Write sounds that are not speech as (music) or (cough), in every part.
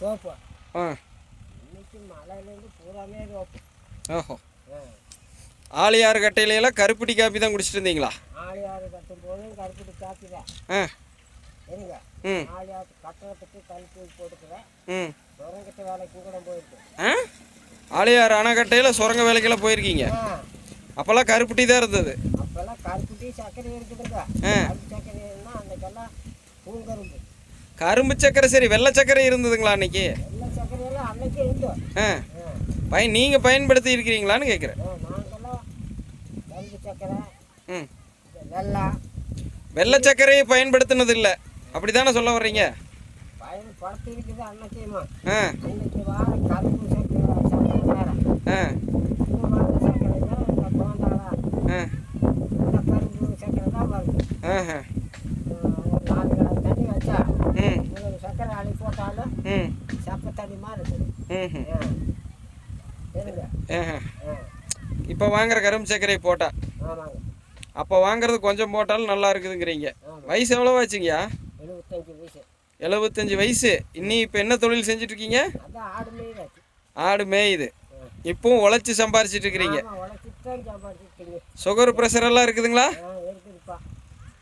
தோப்பு. ஆ. இன்னைக்கு மழையிலேருந்து பூராமே தோப்பு. ஓஹோ. ஆளியார் கட்டையிலெல்லாம் கருப்பட்டி காப்பி தான் குடிச்சிட்டு இருந்தீங்களா? ஆளியாறு கட்டும் போதும் கருப்பட்டி காப்பிதான் ஆ. சரிங்க. ம். ஆளியாறு கட்டணத்துக்கு கருப்பு போட்டுக்கிறேன். ம். சுரங்கத்து வேலைக்கு கூட போயிருக்கு. ஆ? ஆளியார் அணைக்கட்டையில் சுரங்க வேலைக்கெல்லாம் போயிருக்கீங்க? அப்போல்லாம் கருப்பட்டி தான் இருந்தது. அப்போல்லாம் கருப்பட்டி சர்க்கரை இருக்குதுங்க சர்க்கரைன்னா அன்னைக்கெல்லாம் பூங்கரும்பு. கரும்பு சக்கரை சரி வெள்ளை சக்கரை இருந்ததுங்களா அன்னைக்கு? ஆ. பயன் நீங்கள் பயன்படுத்தி இருக்கிறீங்களான்னு கேட்குறேன் ம். வெள்ளை. சர்க்கரையை பயன்படுத்தினது இல்லை அப்படி தானே சொல்ல வர்றீங்க? ஆ. ஆ. ஆ. ஆ, ஒரு நாலு கிளாஸ் தண்ணி வச்சா ம் அள்ளி போட்டாலும் சப்ப மாதிரி இருக்குது இப்போ வாங்குற கரும்பு சர்க்கரை போட்டா. அப்போ வாங்குறது கொஞ்சம் போட்டாலும் நல்லா இருக்குதுங்கிறீங்க. வயசு எவ்வளோ ஆச்சுங்கய்யா? எழுபத்தஞ்சு வயசு. இன்னி இப்போ என்ன தொழில் செஞ்சுட்டு இருக்கீங்க ஆடு மேயுது. இப்பவும் உழைச்சி சம்பாரிச்சிட்டு இருக்கிறீங்க சுகர் ப்ரெஷர் எல்லாம் இருக்குதுங்களா?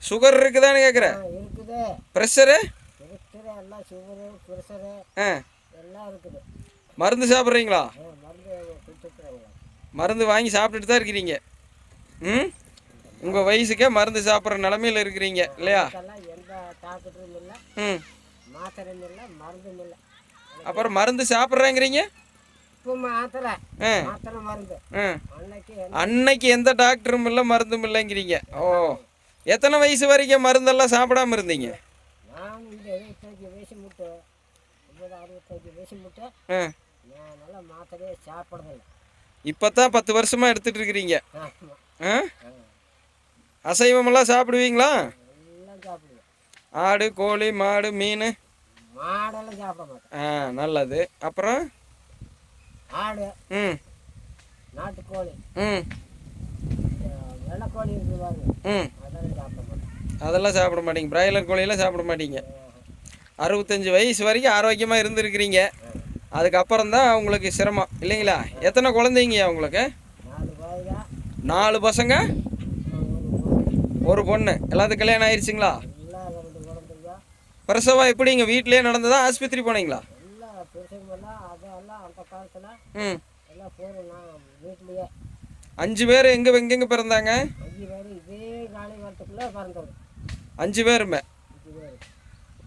சுகர் இருக்குதான்னு கேட்குறேன் ப்ரெஷரு எல்லாம் சுகரு ப்ரெஷரு எல்லாம் இருக்குது. மருந்து சாப்பிட்றீங்களா? மருந்து வாங்கி சாப்பிட்டுட்டு தான் இருக்கிறீங்க. ம்? உங்கள் வயசுக்கே மருந்து சாப்பிட்ற நிலமையில இருக்கிறீங்க இல்லையா? ம். அப்புறம் மருந்து சாப்பிட்றேங்கிறீங்க? அன்னைக்கு எந்த டாக்டரும் இல்லை மருந்தும் இல்லைங்கிறீங்க. ஓ. எத்தனை வயசு வரைக்கும் மருந்தெல்லாம் சாப்பிடாம இருந்தீங்க நான் இந்த எழுபத்தஞ்சு வயசு முட்டு நான் நல்லா மாத்திரையே சாப்பிட்றதில்ல. இப்போ தான் பத்து வருஷமாக எடுத்துட்டு இருக்கிறீங்க. ஆ? அசைவமெல்லாம் சாப்பிடுவீங்களா? எல்லாம் சாப்பிடுவேன். ஆடு கோழி மாடு மீன்? மாடெல்லாம் சாப்பிட மாட்டேன். ஆ நல்லது. அப்புறம்? ஆடு. ம். நாட்டுக்கோழி ம். வெள்ளைக்கோழி இருக்குது பாருங்க. ம். அதெல்லாம் சாப்பிட மாட்டேன். அதெல்லாம் சாப்பிட மாட்டீங்க. பிராய்லர் கோழியெல்லாம் சாப்பிட மாட்டீங்க. அறுபத்தஞ்சு வயசு வரைக்கும் ஆரோக்கியமாக இருந்திருக்கிறீங்க. அதுக்கப்புறம் தான் உங்களுக்கு சிரமம். இல்லைங்களா? எத்தனை குழந்தைங்க உங்களுக்கு? நாலு பசங்க? ஒரு பொண்ணு. எல்லாத்துக்கும் கல்யாணம் ஆயிடுச்சுங்களா பிரசவம் எப்படி இங்கே வீட்டிலேயே நடந்ததா? ஆஸ்பத்திரி போனீங்களா? ம். அஞ்சு பேர் எங்கே எங்கெங்கே பிறந்தாங்க? அஞ்சு பேருமே?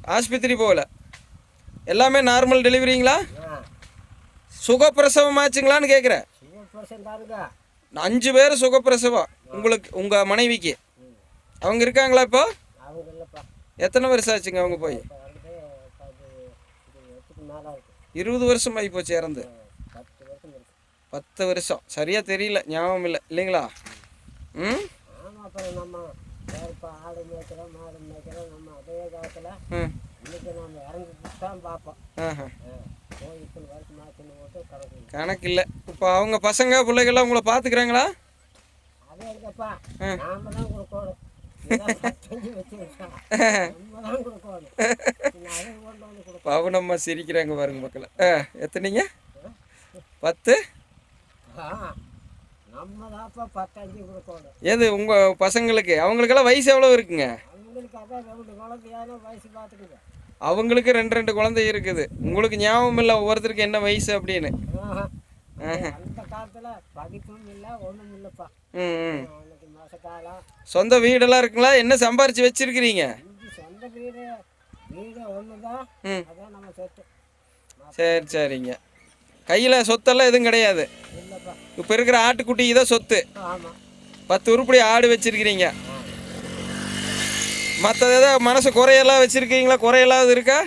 ஆஸ்பத்திரி போகல. எல்லாமே நார்மல் டெலிவரிங்களா சுகப்பிரசவம் ஆச்சுங்களான்னு கேட்குறேன் அஞ்சு பேர் சுகப்பிரசவம். உங்களுக்கு உங்கள் மனைவிக்கு. அவங்க இருக்காங்களா இப்போ? எத்தனை வருஷம் ஆச்சுங்க அவங்க போய்? இருபது வருஷம் ஆகி போச்சு இறந்து. பத்து வருஷம். சரியாக தெரியல ஞாபகம் இல்லை. இல்லைங்களா? ம்? இன்னைக்கு நம்ம தான் பார்ப்போம். போட்டு கணக்கு இல்லை. இப்போ அவங்க பசங்க பிள்ளைகள்லாம் உங்களை பார்த்துக்கிறாங்களா? பவுனம்மா (laughs) சிரிக்கிறாங்க பாருங்க மக்களை. எத்தனைங்க? பத்து? எது உங்கள் பசங்களுக்கு? அவங்களுக்கெல்லாம் வயசு எவ்வளோ இருக்குங்க? அவங்களுக்கு ரெண்டு ரெண்டு குழந்தை இருக்குது. உங்களுக்கு ஞாபகம் இல்லை ஒவ்வொருத்தருக்கு என்ன வயசு அப்படின்னு. சொந்த வீடெல்லாம் இருக்குங்களா? என்ன சம்பாரிச்சு வச்சிருக்கிறீங்க? சரி சரிங்க. கையில் சொத்தெல்லாம் எதுவும் கிடையாது. இப்போ இருக்கிற ஆட்டுக்குட்டிக்கு தான் சொத்து. பத்து உருப்படி ஆடு வச்சிருக்கிறீங்க. மற்றது ஏதாவது மனசு குறையெல்லாம் வச்சிருக்கீங்களா? குறையெல்லாம் இருக்கா?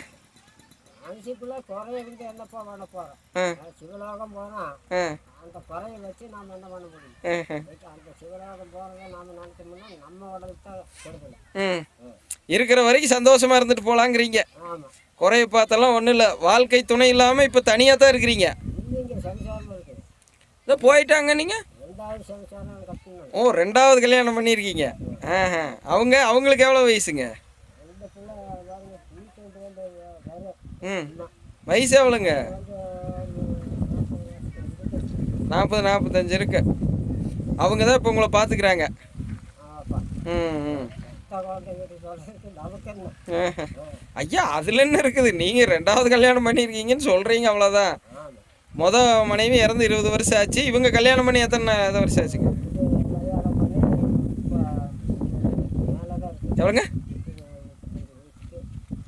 மனசுக்குள்ளே குறைய இருந்து என்னப்பா பண்ண போகிறோம் ஆ. சிவலோகம் போனால் ஆ. அந்த குறைய வச்சு நாம் என்ன பண்ண முடியும்? ஆ, போயிட்டு அந்த சிவலோகம் போகிறத நாம் நினைச்சோம்னா நம்ம உடலுக்கு தான் கொடுக்கல ம் இருக்கிற வரைக்கும் சந்தோஷமா இருந்துட்டு போலாங்கிறீங்க. ஆமாம் குறைய பார்த்தெல்லாம் ஒன்றும் இல்லை. வாழ்க்கை துணை இல்லாமல் இப்போ தனியாக தான் இருக்கிறீங்க. இன்னும் இங்கே சம்சாரம் இருக்குது. இதோ போயிட்டாங்க நீங்கள் ரெண்டாவது சம்சாரம் கட்டணும் ஓ ரெண்டாவது கல்யாணம் பண்ணியிருக்கீங்க. ஆஹா அவங்க அவங்களுக்கு எவ்வளோ வயசுங்க? ம். வயசு எவ்வளோங்க? நாற்பது நாற்பத்தஞ்சு இருக்கு. அவங்க தான் இப்போ உங்களை பார்த்துக்கிறாங்க ம் ம். ஐயா அதில் என்ன இருக்குது? நீங்கள் ரெண்டாவது கல்யாணம் பண்ணியிருக்கீங்கன்னு சொல்கிறீங்க அவ்வளோதான் மொதல் மனைவி இறந்து இருபது வருஷம் ஆச்சு. இவங்க கல்யாணம் பண்ணி எத்தனை வருஷம் ஆச்சுங்க இது கல்யாணம் பண்ணி இப்போ மேலே தான் இருக்குது எவ்வளோங்க?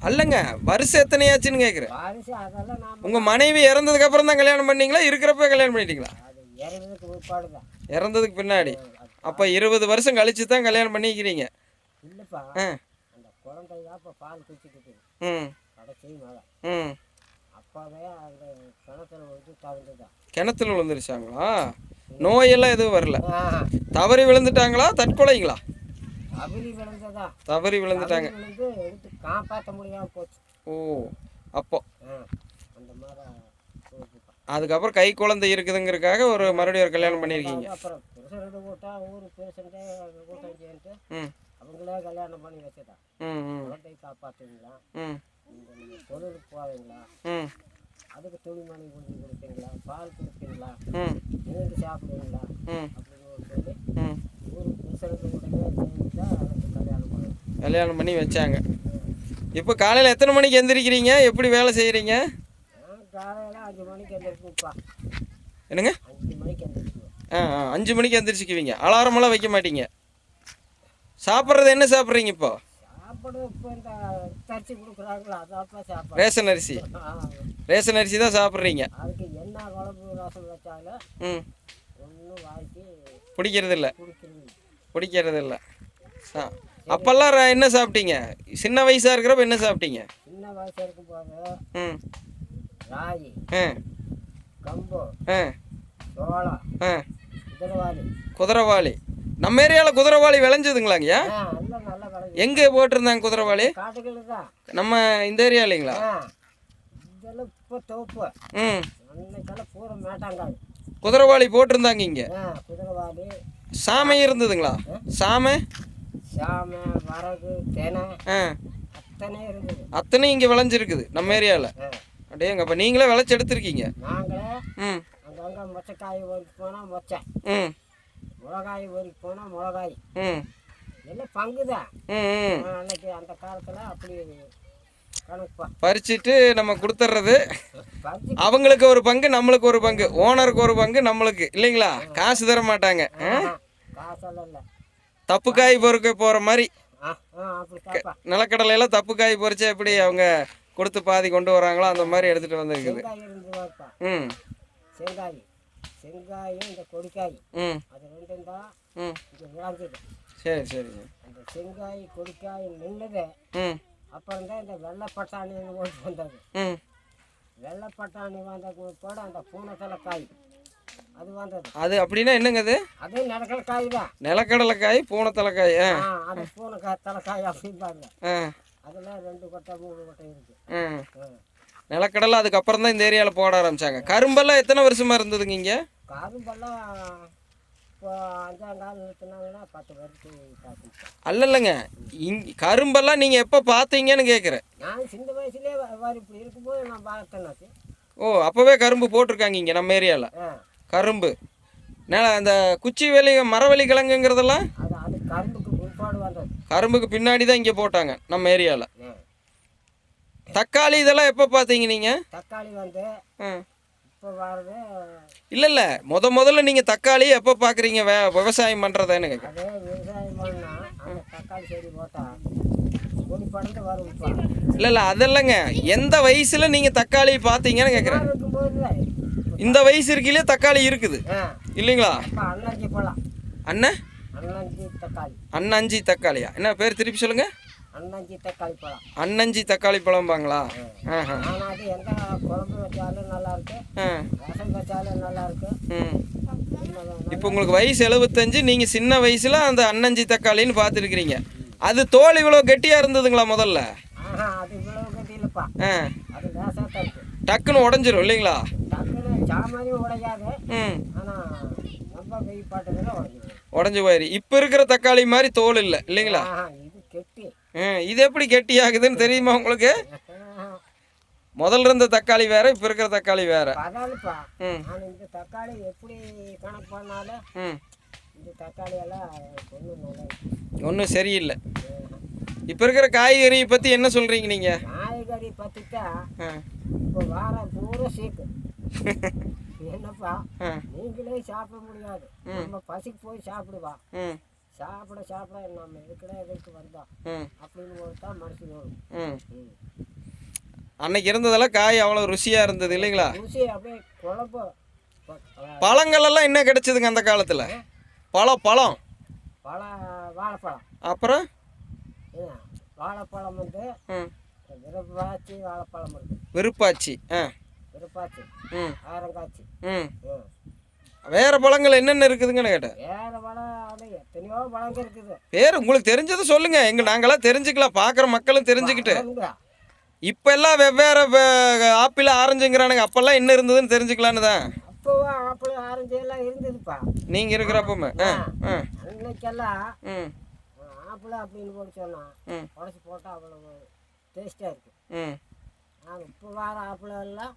அல்லங்க வருஷம் எத்தனை ஆச்சுன்னு கேட்குறேன் உங்கள் மனைவி இறந்ததுக்கு அப்புறம் தான் கல்யாணம் பண்ணீங்களா இருக்கிறப்ப கல்யாணம் பண்ணிட்டீங்களா? இறந்ததுக்கு பின்னாடி. அப்போ இருபது வருஷம் கழிச்சு தான் கல்யாணம் பண்ணிக்கிறீங்க. ஆ. ம். ம். கிணத்துல விழுந்துருச்சாங்களா? நோயெல்லாம் எதுவும் வரல. தவறி விழுந்துட்டாங்களா? தற்கொலைங்களா? அபிலி விழுந்ததா? தவறி விழுந்துட்டாங்க. விழுந்து எடுத்து காப்பாற்ற முடியாமல் போச்சு. ஓ அப்போ. அந்த மாதிரி. அதுக்கப்புறம் கை குழந்தை இருக்குதுங்கிறதுக்காக ஒரு மறுபடியும் ஒரு கல்யாணம் பண்ணியிருக்கீங்க அப்புறம் பிரசிடண்ட் கூட்டா ஊர் பேசண்டே கூட்டம் அவங்களே கல்யாணம் பண்ணி வச்சுட்டா. குழந்தை நீங்க தொழிலுக்கு போவீங்களா? அதுக்கு துணிமணி கொஞ்சம் கொடுப்பீங்களா? பால் கொடுப்பீங்களா? ம். நீண்டு சாப்பிடுவீங்களா? அப்படின்னு சொல்லி கல்யாணம் பண்ணி வச்சாங்க. இப்போ காலையில் எத்தனை மணிக்கு எந்திரிக்கிறீங்க? எப்படி வேலை செய்கிறீங்க என்னங்க? ஆ அஞ்சு மணிக்கு எந்திரிச்சிக்குவீங்க. அலாரமெல்லாம் வைக்க மாட்டீங்க. சாப்பிட்றது என்ன சாப்பிட்றீங்க இப்போ? ரேஷன் அரிசி. ரேஷன் அரிசி தான் சாப்பிட்றீங்க. பிடிக்கிறது இல்லை. பிடிக்கிறது இல்லை ஆ அப்போல்லாம் என்ன சாப்பிட்டீங்க? சின்ன வயசாக இருக்கிறப்ப என்ன சாப்பிட்டீங்க? சின்ன வயசு இருக்கும்போது ம். ராகி கம்பு சோளம் குதிரவாளி குதிரவாளி நம்ம ஏரியாவில் குதிரவாளி விளைஞ்சதுங்களாங்கய்யா எங்கே போட்டிருந்தாங்க குதிரவாளி நம்ம இந்த ஏரியா இல்லைங்களா ம். குதிரவாளி போட்டிருந்தாங்க இங்கே? குதிரவாளி சாமை இருந்ததுங்களா? சாமை? சாமை வரகு தெனை ஆ. அத்தனை இருக்குது அத்தனையும் இங்கே விளைஞ்சிருக்குது நம்ம ஏரியாவில் ஆ. அப்படியேங்க அப்போ நீங்களே விளைச்சி எடுத்திருக்கீங்க. நாங்களே ம். அங்கங்கே மொச்சக்காய் ஒதுக்கி போனால் மொச்சை. ம். மிளகாய் ஒதுக்கி போனால் மிளகாய். ம். எல்லாம் பங்கு தான் ம். அன்னைக்கு அந்த காலத்தில் அப்படி பறிச்சிட்டு நம்ம கொடுத்துட்றது அவங்களுக்கு ஒரு பங்கு நம்மளுக்கு ஒரு பங்கு. ஓனருக்கு ஒரு பங்கு நம்மளுக்கு. இல்லைங்களா? காசு தர மாட்டாங்க. தப்பு காய் பொறுக்க போகிற மாதிரி. அப்படி தாப்பா காய் பொறிச்சா எப்படி அவங்க கொடுத்து பாதி கொண்டு வராங்களோ அந்த மாதிரி எடுத்துகிட்டு வந்துருக்குது. ம். செங்காய். செங்காயும் இந்த கொடிக்காய். அது ரெண்டும் தான் சரி சரிங்க அந்த செங்காய் கொடிக்காய் நின்றுது ம். அப்புறம் தான் இந்த வெள்ளை பட்டாணின்னு ஓட்டு வந்தது. வெள்ளை பட்டாணி வந்த போட அந்த பூனை காய் அது வந்தது. அது அப்படின்னா என்னங்க அது? அது நடக்கிற காய் தான். நிலக்கடலைக்காய் பூனத்தலைக்காய் ஆ. ஆ அது பூனை காய் தலைக்காய் அப்படிம்பாங்க ஆ. அதில் ரெண்டு கொட்டை மூணு கொட்டை இருக்கு. நிலக்கடலை அதுக்கப்புறம் தான் இந்த ஏரியாவில் போட ஆரம்பிச்சாங்க. கரும்பெல்லாம் எத்தனை வருஷமா இருந்ததுங்க இங்கே? கரும்பெல்லாம் இப்போ நிறுத்தினாங்கன்னா பத்து அல்ல இல்லைங்க இங் கரும்பெல்லாம் நீங்கள் எப்போ பார்த்தீங்கன்னு கேட்குறேன் நான் சின்ன வயசுலேயே வரி இப்படி இருக்கும்போது நான் பார்த்தேன்னாச்சு ஓ அப்போவே கரும்பு போட்டிருக்காங்க இங்கே நம்ம ஏரியாவில் ஆ. கரும்பு. நில அந்த குச்சி வேலி மரவள்ளி கிழங்குங்கிறதெல்லாம்? அது அது கரும்புக்கு பிற்பாடு வந்தது. கரும்புக்கு பின்னாடி தான் இங்கே போட்டாங்க நம்ம ஏரியாவில் ஆ. தக்காளி இதெல்லாம் எப்போ பார்த்தீங்க நீங்கள் தக்காளி வந்து வர்றது இல்லை இல்லை முத முதல்ல நீங்கள் தக்காளி எப்போ பார்க்குறீங்க வே விவசாயம் பண்ணுறதான்னு இல்லை இல்லை அதெல்லங்க. எந்த வயசில் நீங்கள் தக்காளி பார்த்தீங்கன்னு கேட்குறேன் இந்த வயசு இருக்கையிலே தக்காளி இருக்குது. இல்லைங்களா? அண்ணன்? தக்காளி. அண்ணஞ்சி தக்காளியா? என்ன பேர் திருப்பி சொல்லுங்கள் அண்ணாச்சி தக்காளி பழம் அண்ணஞ்சி தக்காளி பழம்பாங்களா? ஆனால் அது எந்த குழம்பு வச்சாலும் நல்லா இருக்கு ரசம் வச்சாலும் நல்லா இருக்கு இப்போ உங்களுக்கு வயசு எழுபத்தஞ்சு நீங்கள் சின்ன வயசில் அந்த அண்ணஞ்சி தக்காளின்னு பார்த்துருக்கிறீங்க. அது தோல் இவ்வளோ கெட்டியாக இருந்ததுங்களா முதல்ல? அது இவ்வளவு கட்டி இல்லைப்பா. அது இருக்கு டக்குன்னு உடஞ்சிரும் இல்லைங்களா? டக்குன்னு சாமானியும் உடையாது. ஆனால் ரொம்ப வெயில் உடஞ்சி போயிரு. இப்போ இருக்கிற தக்காளி மாதிரி தோல் இல்லை இல்லைங்களா? இது எப்படி கெட்டி ஆகுதுன்னு தெரியுமா உங்களுக்கு. முதல்ல இருந்த தக்காளி வேற இப்போ இருக்கிற தக்காளி வேற. இந்த தக்காளி எப்படி கணக்கு பண்ணாலும் இந்த தக்காளி எல்லாம் ஒன்றும் சரியில்லை. இப்போ இருக்கிற காய்கறி பற்றி என்ன சொல்கிறீங்க நீங்கள் காய்கறி பற்றிட்டா ஆ. இப்போ வார பூரா சீக்கு (laughs) என்னப்பா? நீங்களே சாப்பிட முடியாது. நம்ம பசிக்கு போய் சாப்பிடுவா சாப்பிட சாப்பிட நம்ம இருக்கிற இதுக்கு வந்தோம் அப்படின்னு ஒரு தான் மனசு வரும். அன்னைக்கு இருந்ததெல்லாம் காய் அவ்வளோ ருசியாக இருந்தது இல்லைங்களா? ருசி அப்படியே குழம்பு. பழங்கள் எல்லாம் என்ன கிடைச்சதுங்க அந்த காலத்தில். பழம் பழம். பழ வாழைப்பழம். அப்புறம்? வாழைப்பழம் வந்து விருப்பாச்சி வாழைப்பழம் இருக்கு. விருப்பாச்சி ஆ. விருப்பாச்சி ஆரங்காச்சி. ம். வேறு பழங்கள் என்னென்ன இருக்குதுங்கன்னு கேட்டேன். வேற பழம் பேர் உங்களுக்கு தெரிஞ்சது சொல்லுங்க. எங்க நாங்களாம் தெரிஞ்சுக்கலாம் பார்க்குற மக்களும் தெரிஞ்சுக்கிட்டு. இப்போ எல்லாம் வெவ்வேறு ஆப்பிள் ஆரஞ்சுங்கிறானுங்க. அப்போல்லாம் என்ன இருந்ததுன்னு தெரிஞ்சுக்கலான்னு தான். அப்போவா ஆப்பிள் ஆரஞ்சு எல்லாம் இருந்ததுப்பா. நீங்கள் இருக்கிறப்பமே ஆ ஆ அன்னைக்கெல்லாம் ம். ஆப்பிள் அப்படின்னு போட்டு சொன்னா உடச்சி போட்டால் அவ்வளோ டேஸ்ட்டாக இருக்கு. ம். ஆனால் இப்போ வர ஆப்பிள் எல்லாம்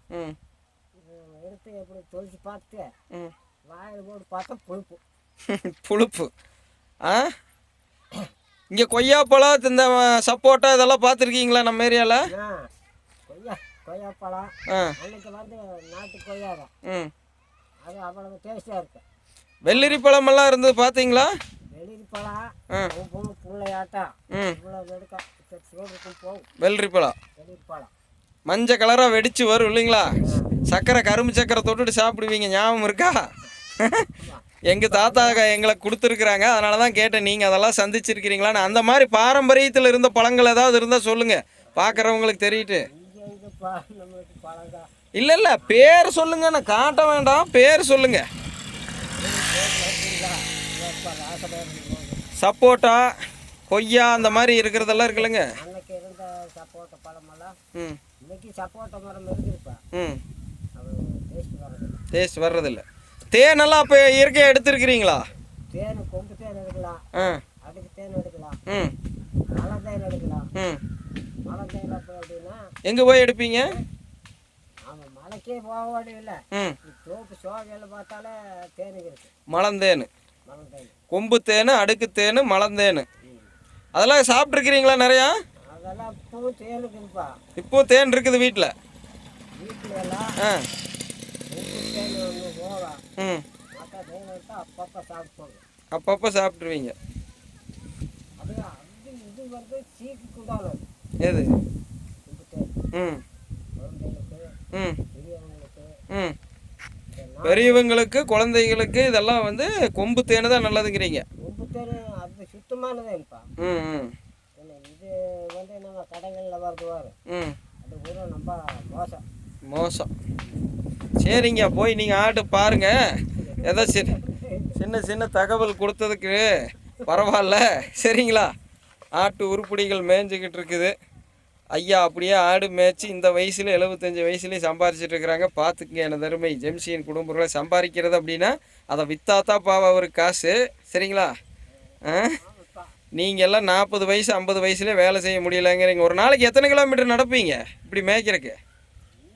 எடுத்து எப்படி தொளிச்சு பார்த்துட்டு ம். வாயில் போட்டு பார்த்தா புழுப்பு (laughs) புழுப்பு. ஆ? இங்கே கொய்யாப்பழம் இந்த சப்போட்டா இதெல்லாம் பார்த்துருக்கீங்களா நம்ம ஏரியாவில் கொய்யா கொய்யாப்பழம் அன்னைக்கு வந்து நாட்டு கொய்யா தான். ம். அது அவ்வளவு டேஸ்ட்டாக இருக்கு. வெள்ளரி பழமெல்லாம் இருந்தது பார்த்தீங்களா? பழம். இவ்வளோ சோறுக்கும் போகும் வெள்ளரி பழம். வெளிரி பழம். மஞ்சள் கலராக வெடிச்சு வரும் இல்லைங்களா? சக்கரை கரும்பு சக்கரை தொட்டுட்டு சாப்பிடுவீங்க. ஞாபகம் இருக்கா? எங்கள் தாத்தா எங்களை கொடுத்துருக்குறாங்க. அதனால தான் கேட்டேன் நீங்கள் அதெல்லாம் சந்திச்சிருக்கிறீங்களான்னு அந்த மாதிரி பாரம்பரியத்தில் இருந்த பழங்கள் ஏதாவது இருந்தால் சொல்லுங்கள் பார்க்குறவங்களுக்கு தெரியிட்டு இல்லை இல்லை பேர் சொல்லுங்க நான் காட்ட வேண்டாம். பேர் சொல்லுங்க. சப்போட்டா கொய்யா அந்த மாதிரி இருக்கிறதெல்லாம் இருக்குல்லங்க. அன்னைக்கு இருந்த சப்போட்டா பழமெல்லாம் ம். இன்னைக்கு சப்போட்டா மரம் இருக்குதுப்பா. ம். டேஸ்ட் வர்றதில்ல. தேனெல்லாம் இப்போ இயற்கையாக எடுத்துருக்கிறீங்களா? தேன் கொம்பு தேன் எடுக்கலாம். ஆ. அதுக்கு தேன் எடுக்கலாம். ம். மலை தேன் எடுக்கலாம். ம். மலை தேன் அப்போ அப்படின்னா எங்கே போய் எடுப்பீங்க? ஆமாம் மலைக்கே போக வேண்டியதில்லை. ம். தோப்பு சோகையில் பார்த்தாலே தேனுங்க இருக்கு. மலந்தேனு. மலை தேன். கொம்பு தேனு அடுக்கு தேனு மலந்தேனு. அதெல்லாம் சாப்பிட்ருக்கிறீங்களா நிறையா? அதெல்லாம் இப்பவும் தேன் இருக்குதுப்பா. இப்போ தேன் இருக்குது வீட்டில் வீட்டில் ஆ. ம் அப்பப்போ சாப்பிட்ருவீங்க எது? ம். ம். பெரியவங்களுக்கு ம். பெரியவங்களுக்கு குழந்தைகளுக்கு இதெல்லாம் வந்து கொம்பு தேனு தான் நல்லதுங்கிறீங்க. உப்பு தேன் அது சுத்தமானதேப்பா ம் ம். என்ன இது வந்து நம்ம கடைகளில் வருது வரும் ம். அது கூட ரொம்ப மோசம். மோசம். சரிங்க போய் நீங்கள் ஆட்டு பாருங்க. ஏதோ சின்ன சின்ன சின்ன தகவல் கொடுத்ததுக்கு பரவாயில்ல. சரிங்களா? ஆட்டு உருப்படிகள் மேய்ஞ்சிக்கிட்டு இருக்குது. ஐயா அப்படியே ஆடு மேய்ச்சி இந்த வயசில் எழுபத்தஞ்சி வயசுலேயும் சம்பாரிச்சிட்டு இருக்கிறாங்க. பார்த்துக்குங்க எனது அருமை ஜெம்சியின் குடும்பங்களை சம்பாதிக்கிறது அப்படின்னா அதை வித்தாத்தான் பாவா ஒரு காசு. சரிங்களா? ஆ? நீங்கள் எல்லாம் நாற்பது வயசு ஐம்பது வயசுலேயே வேலை செய்ய முடியலங்கிறீங்க. ஒரு நாளைக்கு எத்தனை கிலோமீட்டர் நடப்பீங்க இப்படி மேய்க்கிறக்கு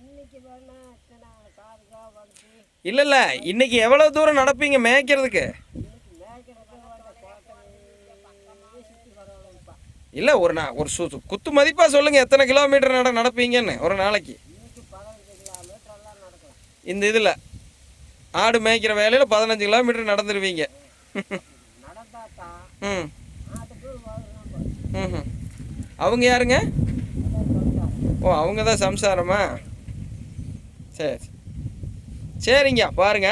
இன்னைக்கு வேணா இத்தனை காருக்கா வந்து இல்லை இல்லை இன்னைக்கு எவ்வளோ தூரம் நடப்பீங்க மேய்க்கிறதுக்கு? இல்லை ஒரு நா ஒரு சு குத்து மதிப்பாக சொல்லுங்கள் எத்தனை கிலோமீட்டர் நட நடப்பீங்கன்னு ஒரு நாளைக்கு. இந்த இதில் ஆடு மேய்க்கிற வேலையில் பதினஞ்சு கிலோமீட்டர் நடந்துருவீங்க. ம். ம் அவங்க யாருங்க? ஓ அவங்க தான் சம்சாரமா? சரி. சரிங்க பாருங்க.